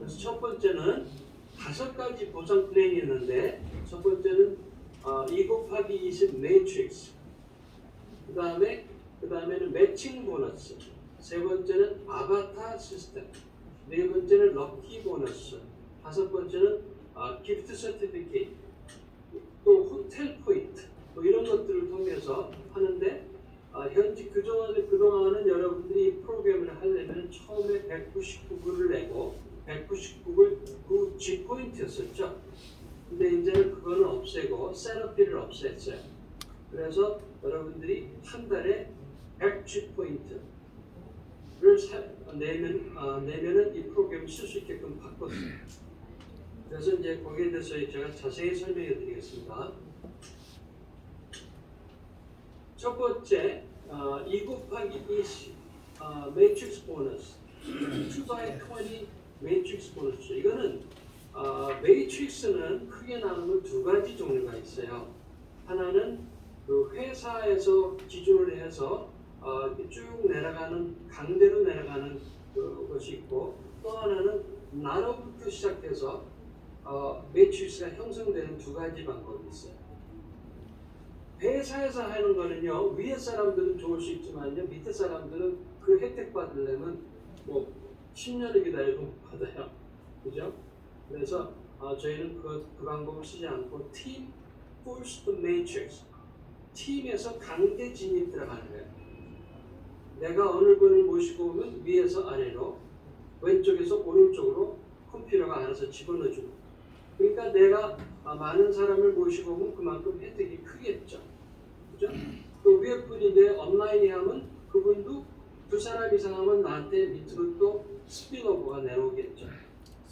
그래서 첫 번째는 다섯 가지 보상 플랜이 있는데 첫 번째는 어, 2 곱하기 20 매트릭스 그 다음에 그 다음에는 매칭 보너스 세 번째는 아바타 시스템 네 번째는 럭키 보너스 다섯 번째는 어, 기프트 서티피케이트 또 호텔 포인트 뭐 이런 것들을 통해서 하는데 아, 현재 그동안에 그동안은 여러분들이 이 프로그램을 하려면 처음에 199불을 내고 199불 그 G 포인트였었죠. 근데 이제는 그거는 없애고 셋업비를 없앴어요. 그래서 여러분들이 한 달에 100G 포인트를 사, 내면 아, 내면은 이 프로그램을 쓸수 있게끔 바꿨어요. 그래서 이제 거기에 대해서 제가 자세히 설명해 드리겠습니다. 첫 번째, 어, 2 곱하기 20 어, 매트릭스 보너스 2 by 20 매트릭스 보너스 이거는 어, 매트릭스는 크게 나누면 두 가지 종류가 있어요. 하나는 그 회사에서 기준을 해서 어, 쭉 내려가는 강대로 내려가는 그 것이 있고 또 하나는 나로부터 시작해서 어, 매트릭스가 형성되는 두 가지 방법이 있어요. 회사에서 하는 거는요 위에 사람들은 좋을 수 있지만요 밑에 사람들은 그 혜택 받으려면 뭐 10년을 기다려도 못 받아요 그죠? 그래서 어, 저희는 그, 그 방법을 쓰지 않고 팀 first matrix 팀에서 강제 진입 들어가는 거예요 내가 어느 분을 모시고 오면 위에서 아래로 왼쪽에서 오른쪽으로 컴퓨터가 알아서 집어넣어주고 그러니까 내가 아, 많은 사람을 모시고 오면 그만큼 혜택이 크겠죠. 그죠? 그 위에 분인데 온라인에 하면 그분도 두 사람 이상 하면 나한테 밑으로 또 스피너버가 내려오겠죠.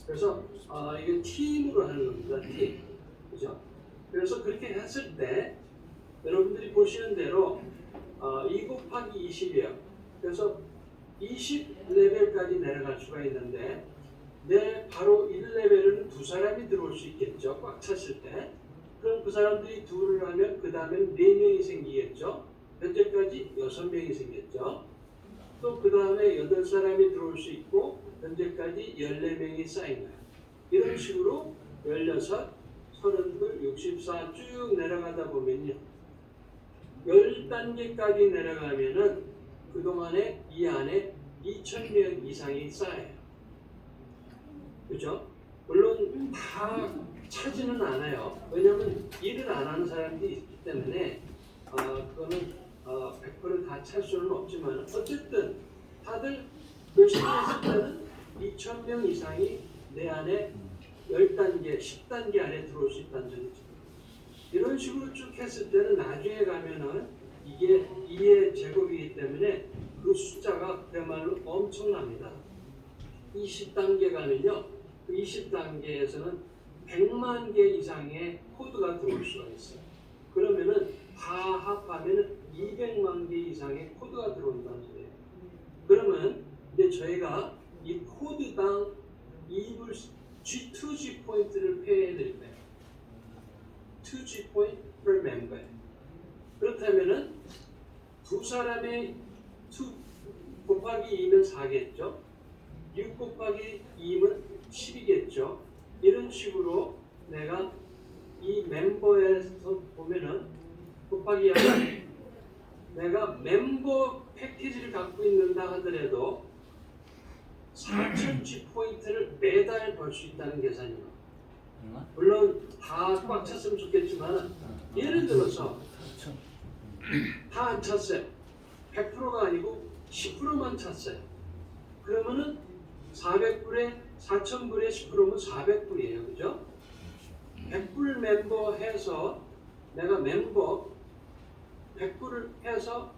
그래서 아, 이게 팀으로 하는 겁니다. 팀. 그죠? 그래서 그렇게 했을 때 여러분들이 보시는 대로 어, 2 곱하기 20이에요. 그래서 20레벨까지 내려갈 수가 있는데 내 바로 1레벨은 두 사람이 들어올 수 있겠죠. 꽉 찼을 때. 그럼 그 사람들이 둘을 하면 그 다음엔 네 명이 생기겠죠. 현재까지 여섯 명이 생겼죠. 또 그 다음에 여덟 사람이 들어올 수 있고 현재까지 14명이 쌓인 거예요. 이런 식으로 16, 32, 64 쭉 내려가다 보면요. 10단계까지 내려가면은 그동안에 이 안에 2,000명 이상이 쌓여요. 그죠? 물론 다 차지는 않아요. 왜냐하면 일을 안 하는 사람들이 있기 때문에 어, 그거는 어, 100%다 찰 수는 없지만 어쨌든 다들 열심히 했을 때는 2,000명 이상이 내 안에 10단계, 10단계 안에 들어올 수 있다는 점이죠. 이런 식으로 쭉 했을 때는 나중에 가면은 이게 2의 제곱이기 때문에 그 숫자가 그야말로 엄청납니다. 20단계 가면요. 그 20단계에서는 100만 개 이상의 코드가 들어올 수가 있어요. 그러면은 다 합하면은 200만 개 이상의 코드가 들어온다는 소리예요. 그러면 이제 저희가 이 코드당 2불 G2G 포인트를 페이해 드릴 거예요. 2G 포인트 per member. 그렇다면은 두 사람의 2 곱하기 2는 4겠죠. 6 곱하기 2는 10이겠죠. 이런 식으로 내가 이 멤버에서 보면은 곱하기 하면 내가 mem버 패키지를 갖고 있는다 하더라도 4,000G 포인트를 매달 벌 수 있다는 계산이에요. 물론 다 꽉 찼으면 좋겠지만 예를 들어서 다 안 찼어요. 100%가 아니고 10%만 찼어요. 그러면은 400불에 4,000불에 10%면 400불이에요. 그죠? 100불 멤버 해서 내가 멤버 100불을 해서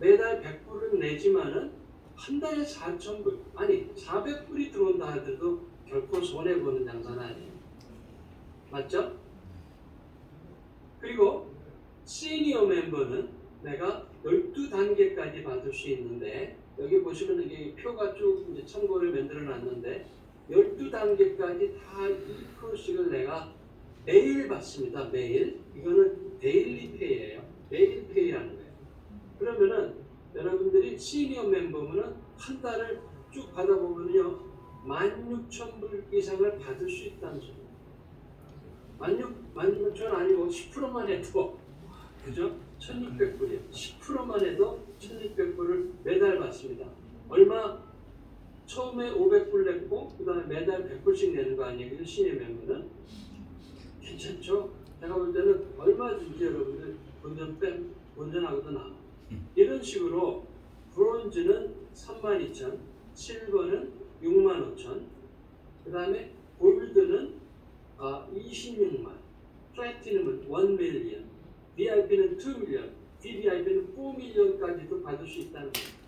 매달 100불을 내지만은 한 달에 4,000불 아니 400불이 들어온다 하더라도 결코 손해 보는 장사는 아니에요. 맞죠? 그리고 시니어 멤버는 내가 12단계까지 받을 수 있는데 여기 보시면 이게 표가 쭉 이제 참고를 만들어 놨는데 12단계까지 다 2%씩을 내가 매일 받습니다. 매일. 이거는 데일리 페이예요. 매일 페이라는 거예요. 그러면은 여러분들이 시니어 멤버면은 한 달을 쭉 받아보면요. 16,000불 이상을 받을 수 있다는 소리. 만육 만육천 아니고 10%만 해도 그죠? 1,600불이요. 10%만 해도 1,600불을 매달 받습니다. 얼마? 처음에 500불 냈고 그 다음에 매달 100불씩 내는 거 아니에요? 그죠? 신의 member는 괜찮죠? 제가 볼 때는 얼마든지 여러분들 본전 빼 본전하고도 나. 이런 식으로 브론즈는 32,000, 실버는 65,000, 그 다음에 골드는 아, 26만, 플래티넘은 1 밀리언, VIP는 2 밀리언, VVIP는 4 밀리언까지도 받을 수 있다는 거예요.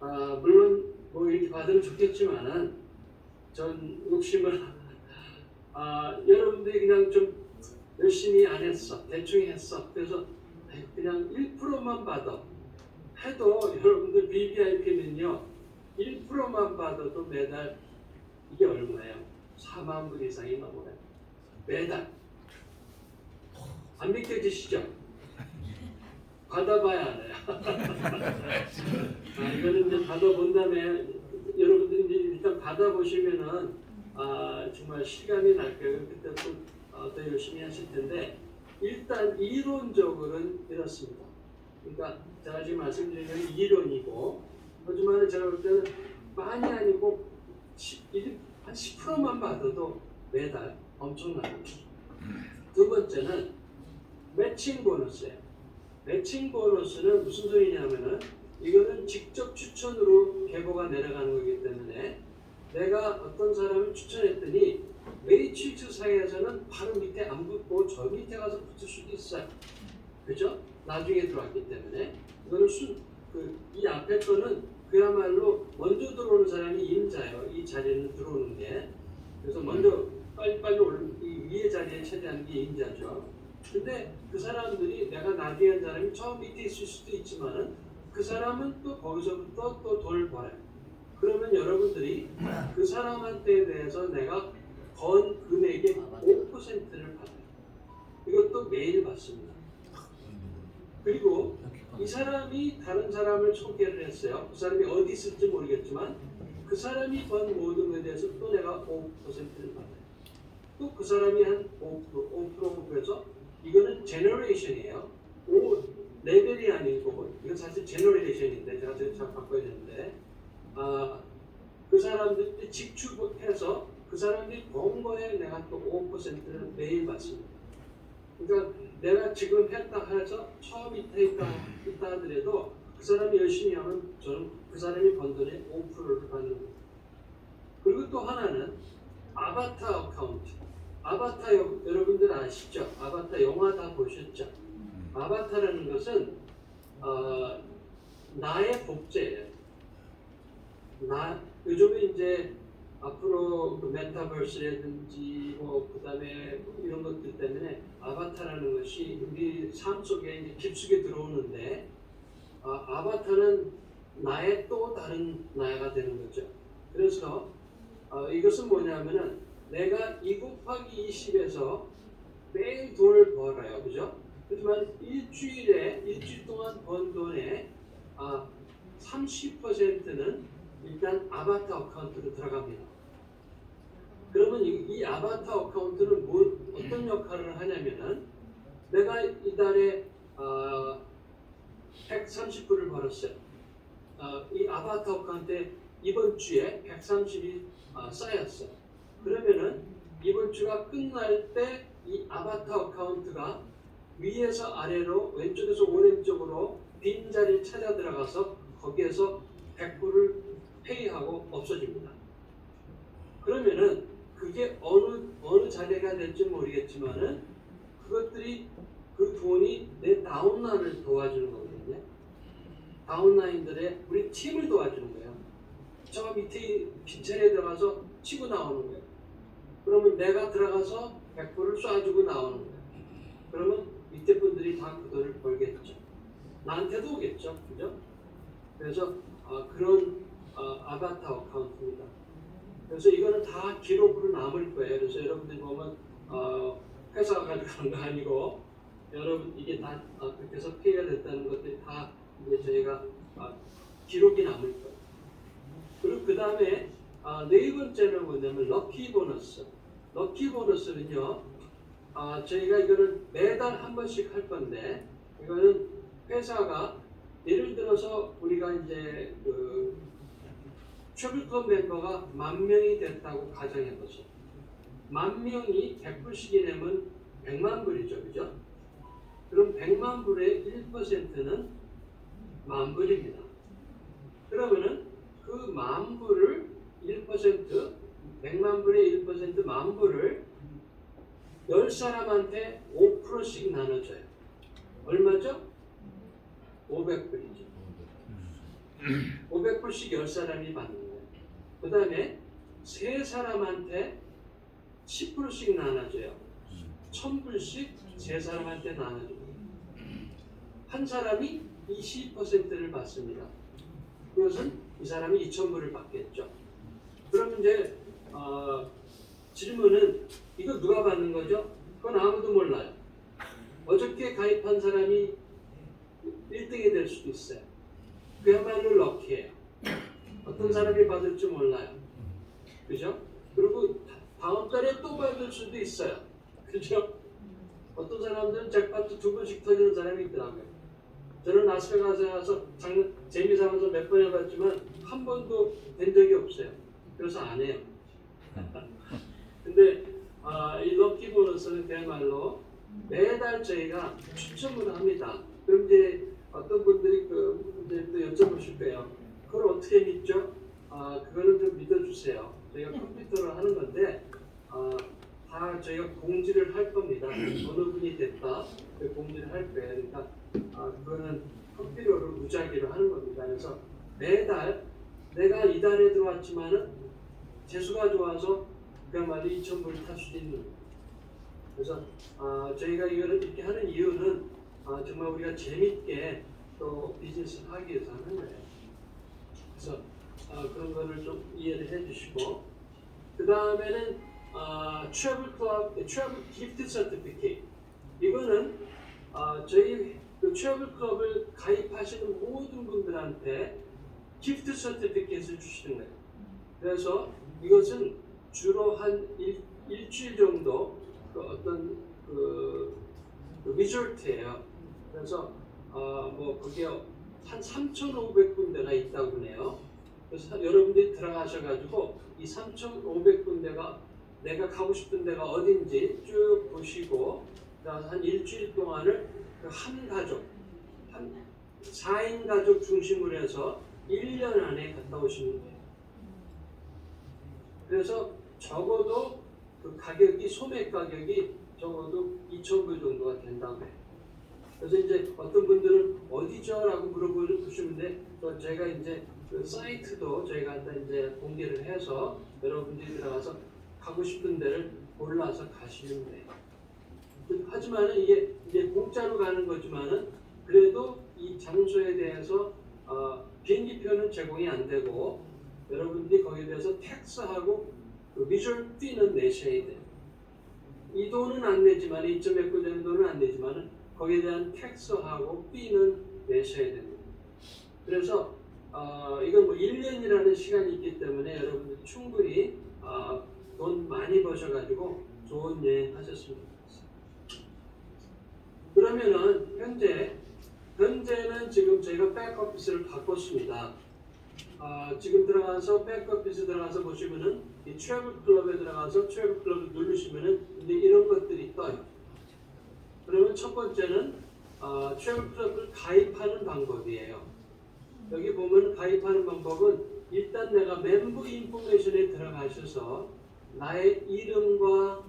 아, 물론 뭐 이렇게 받으면 좋겠지만은 전 욕심을 아, 여러분들이 그냥 좀 열심히 안 했어, 대충 했어. 그래서 그냥 1%만 받아. 해도 여러분들 BVIP는요 1%만 받아도 매달 이게 얼마예요? 4만 불 이상이 넘어요. 매달. 안 믿겨지시죠? 받아봐야 알아요. 아, 이거는 이제 받아본 다음에 여러분들이 일단 받아보시면은 아, 정말 실감이 날 거예요. 그때 또, 어, 더 열심히 하실 텐데 일단 이론적으로는 이렇습니다. 그러니까 제가 지금 말씀드린 건 이론이고 하지만 제가 볼 때는 많이 아니고 시- 일- 한 10%만 받아도 매달 엄청나요. 두 번째는 매칭 보너스예요. 매칭 보너스는 무슨 소리냐면은 이거는 직접 추천으로 계보가 내려가는 거기 때문에 내가 어떤 사람을 추천했더니 메이트리트 사이에서는 바로 밑에 안 붙고 저 밑에 가서 붙을 수도 있어요. 그죠? 나중에 들어왔기 때문에 이거는 순, 그, 이 앞에 거는 그야말로 먼저 들어오는 사람이 임자예요. 이 자리에는 들어오는 게. 그래서 먼저 빨리빨리 올, 이 위에 자리에 차지하는 게 임자죠. 근데 그 사람들이 내가 나중에 한 사람이 저 밑에 있을 수도 있지만은 그 사람은 또 거기서부터 또 돈을 벌어요. 그러면 여러분들이 그 사람한테 대해서 내가 번 금액의 5%를 받아요. 이것도 매일 받습니다. 그리고 이 사람이 다른 사람을 소개를 했어요. 그 사람이 어디 있을지 모르겠지만 그 사람이 번 모든 것에 대해서 또 내가 5%를 받아요. 또 그 사람이 한 5%, 5% 해서 이거는 제너레이션이에요. 5 레벨이 아니고 이건 사실 제너레이션인데 제가 잘 바꿔야 되는데 아, 그 사람들 직축해서 그 사람들이 번 거에 내가 또 5%를 매일 받습니다. 그러니까 내가 지금 했다 해서 처음 이태 있다, 있다 하더라도 그 사람이 열심히 하면 저는 그 사람이 번 돈의 5%를 받는 거예요. 그리고 또 하나는 아바타 어카운트. 아바타 여, 여러분들 아시죠? 아바타 영화 다 보셨죠? 아바타라는 것은 어, 나의 복제예요. 나 요즘에 이제 앞으로 그 메타버스라든지 뭐 그다음에 이런 것들 때문에 아바타라는 것이 우리 삶 속에 이제 깊숙이 들어오는데 아, 아바타는 나의 또 다른 나가 되는 거죠. 그래서 어, 이것은 뭐냐면은 내가 2 곱하기 20에서 매일 돈을 벌어요, 그죠? 하지만 일주일에 일주일 동안 번 돈의 아, 30%는 일단 아바타 어카운트로 들어갑니다. 그러면 이, 이 아바타 어카운트는 뭐, 어떤 역할을 하냐면은 내가 이달에 어, 130불을 벌었어요. 어, 이 아바타 어카운트에 이번 주에 130이 어, 쌓였어요. 그러면은 이번 주가 끝날 때 이 아바타 어카운트가 위에서 아래로 왼쪽에서 오른쪽으로 빈 자리를 찾아 들어가서 거기에서 100불을 페이하고 없어집니다. 그러면은 그게 어느 어느 자리가 될지 모르겠지만은 그것들이 그 돈이 내 다운라인을 도와주는 거거든요. 다운라인들의 우리 팀을 도와주는 거예요. 저 밑에 빈자리에 들어가서 치고 나오는 거예요. 그러면 내가 들어가서 100불을 쏴주고 나오는 거예요. 그러면 밑에 분들이 다 그 돈을 벌겠죠. 나한테도 오겠죠. 그죠? 그래서 어, 그런 어, 아바타 어카운트입니다. 그래서 이거는 다 기록으로 남을 거예요. 그래서 여러분들이 보면 어, 회사가 가져간 거 아니고 여러분 이게 다 어, 그렇게 해서 피해가 됐다는 것들이 다 이제 저희가 어, 기록이 남을 거예요. 그리고 그 다음에 아, 네 번째는 뭐냐면 럭키 보너스. 럭키 보너스는요. 아, 저희가 이거는 매달 한 번씩 할 건데 이거는 회사가 예를 들어서 우리가 이제 그 트래블클럽 멤버가 만 명이 됐다고 가정해 보세요. 만 명이 100불씩이 내면 100만 불이죠. 그죠? 그럼 100만 불의 1%는 만 불입니다. 그러면은 그 만 불을 1% 100만 불의 1%만 불을 10사람한테 5%씩 나눠줘요. 얼마죠? 500불이죠. 500불씩 10사람이 받는 거예요. 그 다음에 세 사람한테 10%씩 나눠줘요. 1000불씩 세 사람한테 나눠줍니다. 한 사람이 20%를 받습니다. 그것은 이 사람이 2,000불을 받겠죠. 그럼 이제 어, 질문은 이거 누가 받는 거죠? 그건 아무도 몰라요. 어저께 가입한 사람이 1등이 될 수도 있어요. 그야말로 럭키예요. 어떤 사람이 받을지 몰라요. 그죠? 그리고 다- 다음 달에 또 받을 수도 있어요. 그죠? 어떤 사람들은 잭팟도 두 번씩 터지는 사람이 있더라고요. 저는 라스베가스에 가서 재미삼아서 몇 번 해봤지만 한 번도 된 적이 없어요. 그래서 안 해요. 근데 아, 이 럭키 보너스는 그야말로 매달 저희가 추첨을 합니다. 그럼 이제 어떤 분들이 그 이제 또 여쭤보실 거예요. 그걸 어떻게 믿죠? 아, 그거는 좀 믿어주세요. 저희가 컴퓨터로 하는 건데 아, 다 저희가 공지를 할 겁니다. 어느 분이 됐다 그 공지를 할 거예요. 그러니까 아, 그거는 컴퓨터로 무작위로 하는 겁니다. 그래서 매달 내가 이달에 들어왔지만은 재수가 좋아서 그야말로 2,000불을 탈 수도 있는. 그래서 아, 저희가 이거를 이렇게 하는 이유는 아, 정말 우리가 재밌게 또 비즈니스를 하기 위해서 하는 거예요. 그래서 아, 그런 거를 좀 이해를 해주시고 그 다음에는 아, 트래블 클럽, 트래블 기프트 서티피케이트 이거는 아, 저희 그 트래블 클럽을 가입하시는 모든 분들한테 기프트 서티피케이트를 주시는 거예요. 그래서 이것은 주로 한 일, 일주일 정도 그 어떤 그, 그 리조트예요. 그래서 어, 뭐 그게 한 3,500군데가 있다고 그래요. 그래서 여러분들이 들어가셔가지고 이 3,500군데가 내가 가고 싶은 데가 어딘지 쭉 보시고 한 일주일 동안을 그한 가족 한 4인 가족 중심으로 해서 1년 안에 갔다 오시면 돼요. 그래서 적어도 그 가격이 소매 가격이 적어도 2,000불 정도가 된다고 해요. 그래서 이제 어떤 분들은 어디죠 라고 물어보시는데 또 제가 이제 그 사이트도 저희가 다 이제 공개를 해서 여러분들이 들어가서 가고 싶은 데를 골라서 가시면 돼요. 하지만은 이게 이제 공짜로 가는 거지만은 그래도 이 장소에 대해서 어, 비행기표는 제공이 안 되고 여러분들이 거기에 대해서 텍스하고 그 비주얼 피는 내셔야 돼요. 이 돈은 안 내지만 2.1구 되는 돈은 안 내지만은 거기에 대한 텍스하고 피는 내셔야 됩니다. 그래서 어, 이건 뭐 1년이라는 시간이 있기 때문에 여러분들 충분히 어, 돈 많이 버셔가지고 좋은 여행 하셨으면 좋겠어요. 그러면은 현재 현재는 지금 저희가 백오피스를 바꿨습니다. 아, 지금 들어가서 백오피스 들어가서 보시면은 이 트래블 클럽에 들어가서 트래블 클럽을 누르시면은 이런 것들이 떠요. 그러면 첫 번째는 아, 트래블 클럽을 가입하는 방법이에요. 여기 보면 가입하는 방법은 일단 내가 멤버 인포메이션에 들어가셔서 나의 이름과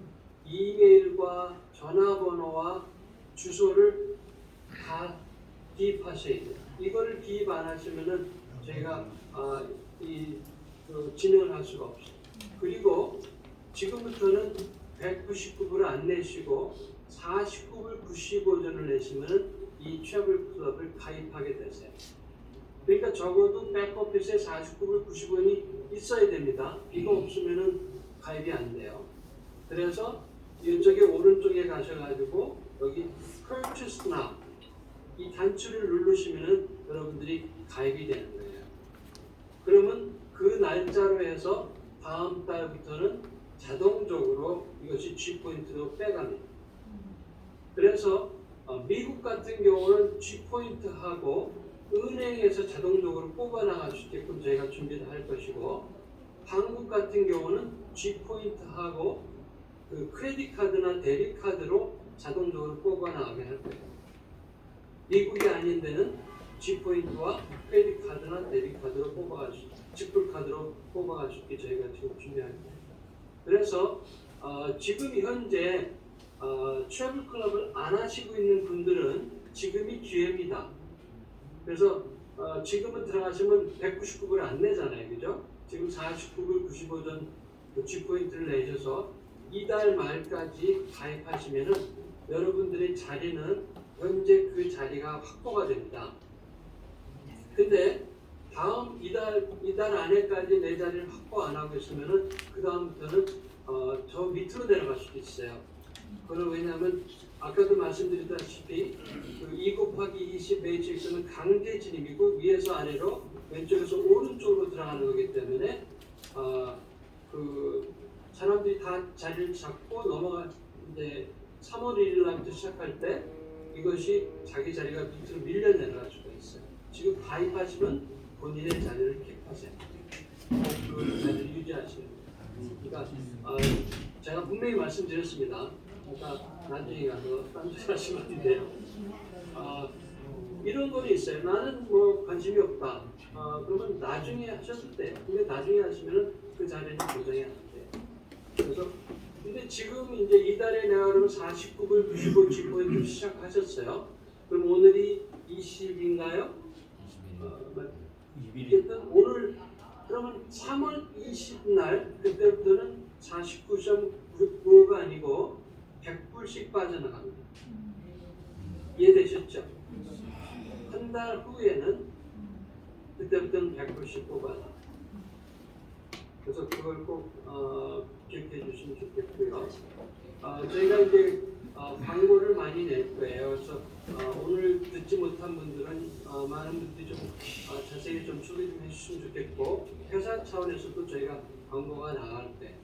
이메일과 전화번호와 주소를 다 기입하셔야 돼요. 이거를 기입 안 하시면은 저희가 아, 이 그, 진행을 할 수가 없어요. 그리고 지금부터는 199불을 안 내시고 49불 95전을 내시면 이 트래블 클럽을 가입하게 되세요. 그러니까 적어도 백오피스에 49불 90원이 있어야 됩니다. 이거 없으면은 가입이 안 돼요. 그래서 이쪽에 오른쪽에 가셔가지고 여기 Purchase Now 이 단추를 누르시면은 여러분들이 가입이 되는 거예요. 그러면 그 날짜로 해서 다음 달부터는 자동적으로 이것이 G 포인트로 빼갑니다. 그래서 어, 미국 같은 경우는 G 포인트하고 은행에서 자동적으로 뽑아 나갈 수 있게끔 저희가 준비를 할 것이고 한국 같은 경우는 G 포인트하고 그 크레딧 카드나 데뷔 카드로 자동적으로 뽑아 나가게 할 거예요. 미국이 아닌 데는 G 포인트와 크레딧 카드나 데뷔 카드로 뽑아갈 수, 직불 카드로 뽑아갈 수 있게 저희가 지금 준비합니다. 그래서 어, 지금 현재 어, 트래블 클럽을 안 하시고 있는 분들은 지금이 기회입니다. 그래서 어, 지금은 들어가시면 199불 안 내잖아요, 그죠? 지금 49불 95전 그 G 포인트를 내셔서 이달 말까지 가입하시면은 여러분들의 자리는 현재 그 자리가 확보가 됩니다. 근데 다음 이달 이달 안에까지 내 자리를 확보 안 하고 있으면은 그 다음부터는 어, 저 밑으로 내려갈 수도 있어요. 그건 왜냐하면 아까도 말씀드렸다시피 그2 곱하기 20 매트릭스는 강제 진입이고 위에서 아래로 왼쪽에서 오른쪽으로 들어가는 거기 때문에 어, 그 사람들이 다 자리를 잡고 넘어가 이제 3월 1일 날부터 시작할 때 이것이 자기 자리가 밑으로 밀려 내려갈 수가 있어요. 지금 가입하시면 본인의 자리를 킵하세요. 그 자리를 유지하시는 거예요. 그러니까 어, 제가 분명히 말씀드렸습니다. 그러니까 나중에 가서 딴소리 하시면 안 돼요. 아, 이런 건 있어요. 나는 뭐 관심이 없다. 아, 그러면 나중에 하셔도 돼요. 근데 나중에 하시면은 그 자리는 보장이 안 돼요. 그래서 근데 지금 이제 이달에 내가 그러면 49불 95 G포인트 시작하셨어요. 그럼 오늘이 20인가요? 어, 뭐, 어쨌든 오늘 그러면 3월 20날 그때부터는 49.9가 아니고 100불씩 빠져나갑니다. 이해되셨죠? 한 달 후에는 그때부터는 100불씩 뽑아나. 그래서 그걸 꼭 어, 기억해 주시면 좋겠고요. 어, 저희가 이제 어, 광고를 많이 낼 거예요. 그래서 어, 오늘 듣지 못한 분들은 어, 많은 분들이 좀 어, 자세히 좀 소개 좀 해주시면 좋겠고 회사 차원에서도 저희가 광고가 나갈 때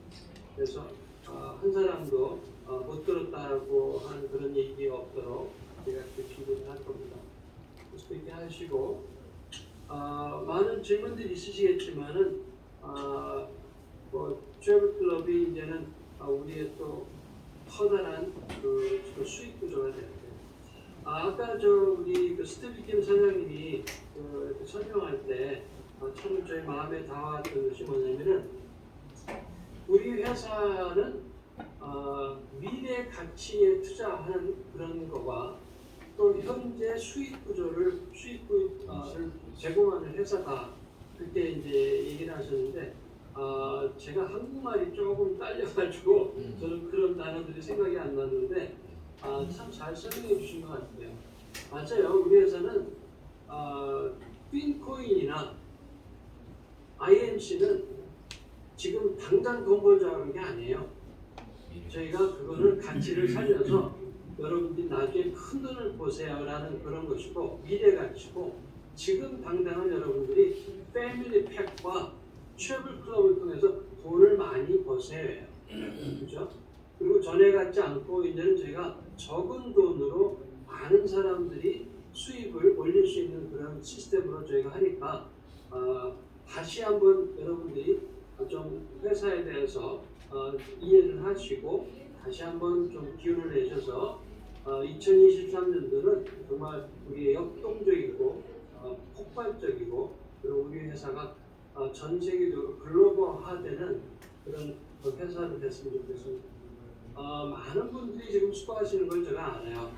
그래서 어, 한 사람도 어, 못 들었다고 하는 그런 얘기가 없도록 제가 그 준비를 할 겁니다. 그렇게 하시고 어, 많은 질문들이 있으시겠지만은 어, 뭐 트래블 클럽이 이제는 어, 우리의 또 커다란 그, 그 수익 구조가 되는데 아, 아까 저 우리 그김 사장님이 그, 그 설명할 때참 저희 마음에 다와왔던 것이 뭐냐면은 우리 회사는 어, 미래 가치에 투자하는 그런 거와 또 현재 수익 구조를 수익을 제공하는 회사다 그렇게 이제 얘기를 하셨는데 어, 제가 한국말이 조금 딸려가지고 저는 그런 단어들이 생각이 안 났는데 아, 참 잘 설명해 주신 것 같아요. 맞아요. 우리 회사는 어, 핀코인이나 IMC는 지금 당장 돈 벌자 하는 게 아니에요. 저희가 그거를 가치를 살려서 여러분들이 나중에 큰 돈을 보세요라는 그런 것이고 미래 가치고 지금 당장은 여러분들이 패밀리 팩과 트래블 클럽을 통해서 돈을 많이 버세요. 그죠? 그리고 전에 같지 않고 이제는 저희가 적은 돈으로 많은 사람들이 수입을 올릴 수 있는 그런 시스템으로 저희가 하니까 어, 다시 한번 여러분들이 좀 회사에 대해서 어, 이해를 하시고 다시 한번 좀 기운을 내셔서 어, 2023년도는 정말 우리의 역동적이고 어, 폭발적이고 그리고 우리 회사가 어, 전 세계적으로 글로벌화되는 그런 그 회사가 됐으면 좋겠습니다. 어, 많은 분들이 지금 수고하시는 걸 제가 알아요.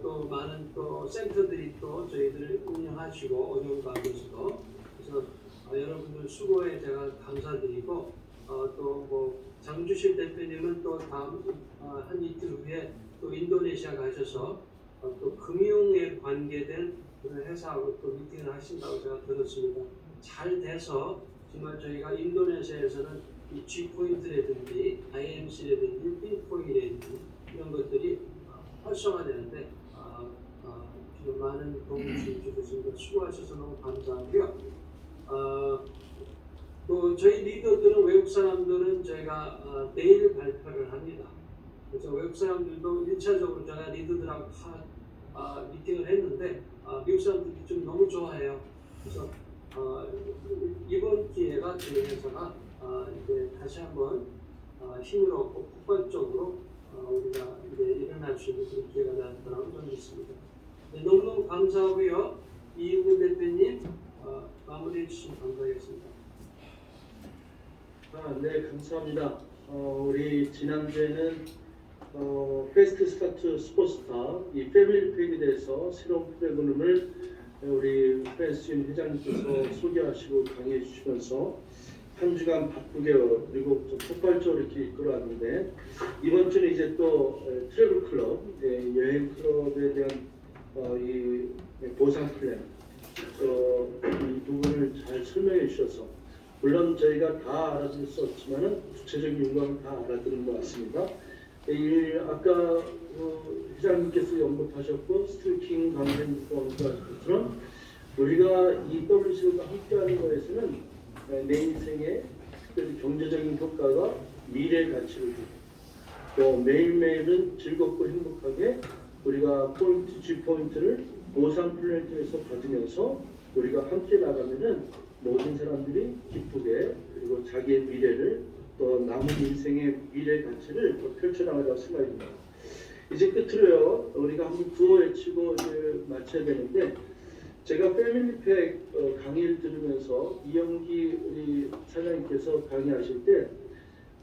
또 많은 또 센터들이 또 저희들 운영하시고 운영받으시고 그래서 어, 여러분들 수고에 제가 감사드리고 어, 또뭐 장주실 대표님은 또 다음 어, 한 이틀 후에 또 인도네시아 가셔서 어, 또 금융에 관계된 그런 회사하고 또 미팅을 하신다고 제가 들었습니다. 잘 돼서 정말 저희가 인도네시아에서는 이 G 포인트라든지 IMC라든지 핀코인이라든지 이런 것들이 어, 활성화되는데 어, 어, 많은 도움을 주셔서 수고하셔서 너무 감사하고요. 어, 그 저희 리더들은 외국 사람들은 저희가 어, 내일 발표를 합니다. 그래서 외국 사람들도 1차적으로 제가 리더들하고 다 아, 미팅을 했는데 아, 미국 사람들이 좀 너무 좋아해요. 그래서 어, 이번 기회가 저희 회사가 아, 이제 다시 한번 아, 힘을 얻고 폭발적으로 어, 우리가 이제 일어날 수 있는 그런 기회가 되었다고 저는 믿습니다. 네, 너무너무 감사하고요. 이윤근 대표님 어, 마무리해 주시면 감사하겠습니다. 아, 네, 감사합니다. 어, 우리 지난주에는 어, 페스트 스타트 스포츠타 이 패밀리 팩에 대해서 새로운 프로그램을 우리 프랜스인 회장님께서 소개하시고 강의해 주시면서 한 주간 바쁘게 그리고 좀 폭발적으로 이렇게 이끌어왔는데 이번 주는 이제 또 에, 트래블 클럽 예, 여행 클럽에 대한 어, 이 보상 플랜 어, 이 부분을 잘 설명해 주셔서 물론 저희가 다 알아들 수 없지만은 구체적인 요구를 다 알아들은 것 같습니다. 이 아까 어, 회장님께서 언급하셨고 스트리킹 강사님께서 언급하셨던 우리가 이 WC가 함께하는 것에서는 에, 내 인생에 특별히 경제적인 효과가 미래 가치를 주고 또 매일매일은 즐겁고 행복하게 우리가 포인트 G 포인트를 보상 플랜트에서 받으면서 우리가 함께 나가면은 모든 사람들이 기쁘게 그리고 자기의 미래를 또 남은 인생의 미래 가치를 또 펼쳐나가자고 생각합니다. 이제 끝으로요 우리가 한번 구호 외치고 이제 마쳐야 되는데 제가 패밀리팩 어, 강의를 들으면서 이영기 우리 사장님께서 강의하실 때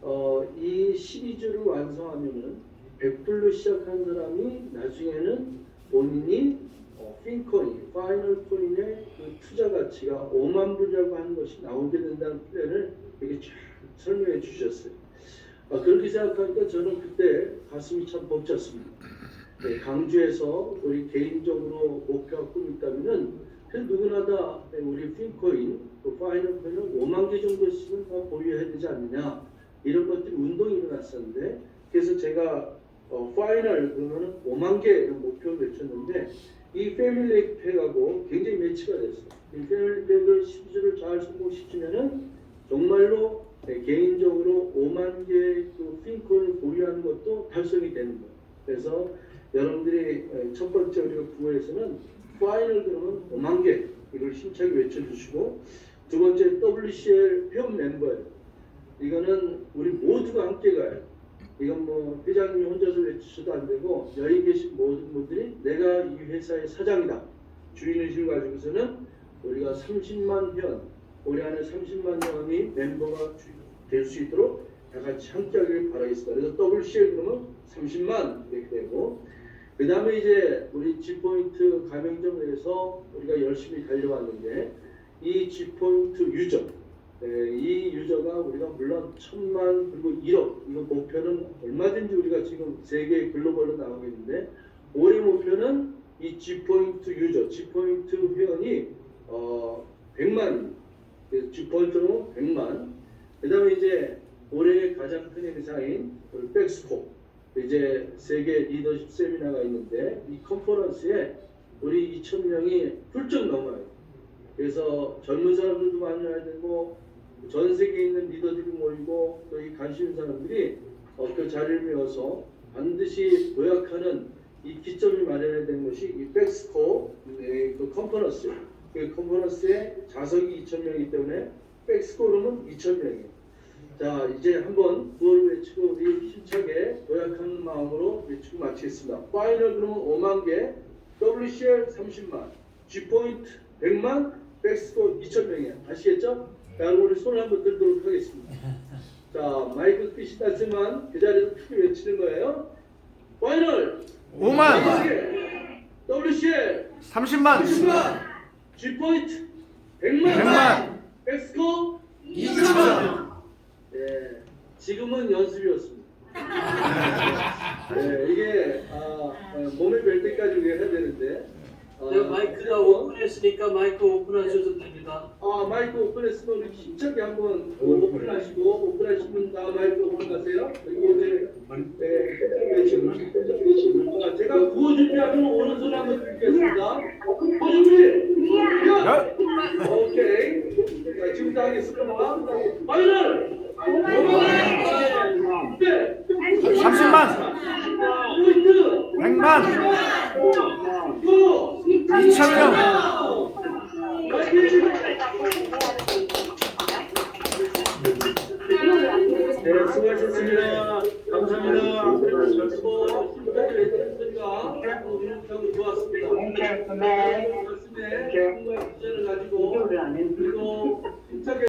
어, 이 시리즈를 완성하면은 100불로 시작한 사람이 나중에는 본인이 어, 핀코인, 파이널 코인의 그 투자 가치가 5만 불이라고 하는 것이 나오게 된다는 플랜을 이렇게 쫙 설명해 주셨어요. 아, 그렇게 생각하니까 저는 그때 가슴이 참 벅찼습니다. 네, 강주에서 우리 개인적으로 목표가 꿈이 있다면은 그 누구나 다 우리 핀코인, 그 파이널 코인을 5만 개 정도씩은 다 보유해야 되지 않느냐 이런 것들이 운동이 일어났었는데 그래서 제가 어, 파이널 그러면은 5만 개 이런 목표를 외쳤는데 이 패밀리 팩하고 굉장히 매치가 됐어요. 이 패밀리 팩을 시리즈를 잘 성공시키면은 정말로 네, 개인적으로 5만 개의 그 핀코인을 보유하는 것도 달성이 되는 거예요. 그래서 여러분들이 에, 첫 번째 우리가 구호에서는 파이널 그러면 5만 개 이걸 힘차게 외쳐주시고 두 번째 WCL 회원 멤버예요. 이거는 우리 모두가 함께 가요. 이건 뭐 회장님이 혼자서 외치셔도 안 되고 여기 계신 모든 분들이 내가 이 회사의 사장이다 주인의식을 가지고서는 우리가 30만 현 올해 안에 30만 명이 멤버가 될 수 있도록 다 같이 함께 하길 바라겠습니다. 그래서 WCL 그러면 30만 이렇게 되고 그 다음에 이제 우리 G포인트 가맹점에서 우리가 열심히 달려왔는데 이 G포인트 유저 예, 이 유저가 우리가 물론 천만 그리고 1억 이거 목표는 얼마든지 우리가 지금 세계 글로벌로 나오고 있는데 올해 목표는 이 G포인트 유저, G포인트 회원이 어 100만. G포인트는 100만. 그 다음에 이제 올해 가장 큰 행사인 백스코. 이제 세계 리더십 세미나가 있는데 이 컨퍼런스에 우리 2천 명이 훌쩍 넘어요. 그래서 젊은 사람들도 많이 와야 되고 전 세계에 있는 리더들이 모이고 또 이 관심 사람들이 어, 그 자리를 메워서 반드시 도약하는 이 기점이 마련해야 되는 것이 이 백스코 네, 그 컨퍼런스 그 컨퍼런스에 자석이 2천 명이기 때문에 백스코로는 2천 명이에요. 자 이제 한번 구호를 외치고 우리 힘차게 도약하는 마음으로 외치고 마치겠습니다. 파이널 그러면 5만 개, WCL 30만, G포인트 100만, 백스코 2천 명이에요. 아시겠죠? 자 우리 손을 한번 들도록 하겠습니다. 자 마이크 끝이 났지만 그 자리에서 크게 외치는 거예요. 파이널! 5만! 개, WCL 30만 30만, G포인트 100만, 100만! 백스코 2천만! 예, 지금은 연습이었습니다. 예, 이게 아, 어, 몸에 뵐 때까지 우리가 해야 되는데. 아, 네, 마이크가 오픈했으니까 마이크 오픈하셔도 됩니다. 아 마이크 오픈했으면 우리 힘차게 한번 오픈하시고 오픈하시면 다 마이크 오픈하세요. 그리고 이제 네, 지금 아, 제가 구호 준비하면 오른손 한번 들겠습니다. 구호 준비. 야! 오케이. 자, 지금부터 하겠습니다. 30만 100만 2천명 네, 수고하셨습니다. 감사합니다. 수고하셨습니다 오늘 좋았습니다. 말씀에 가지고 그리고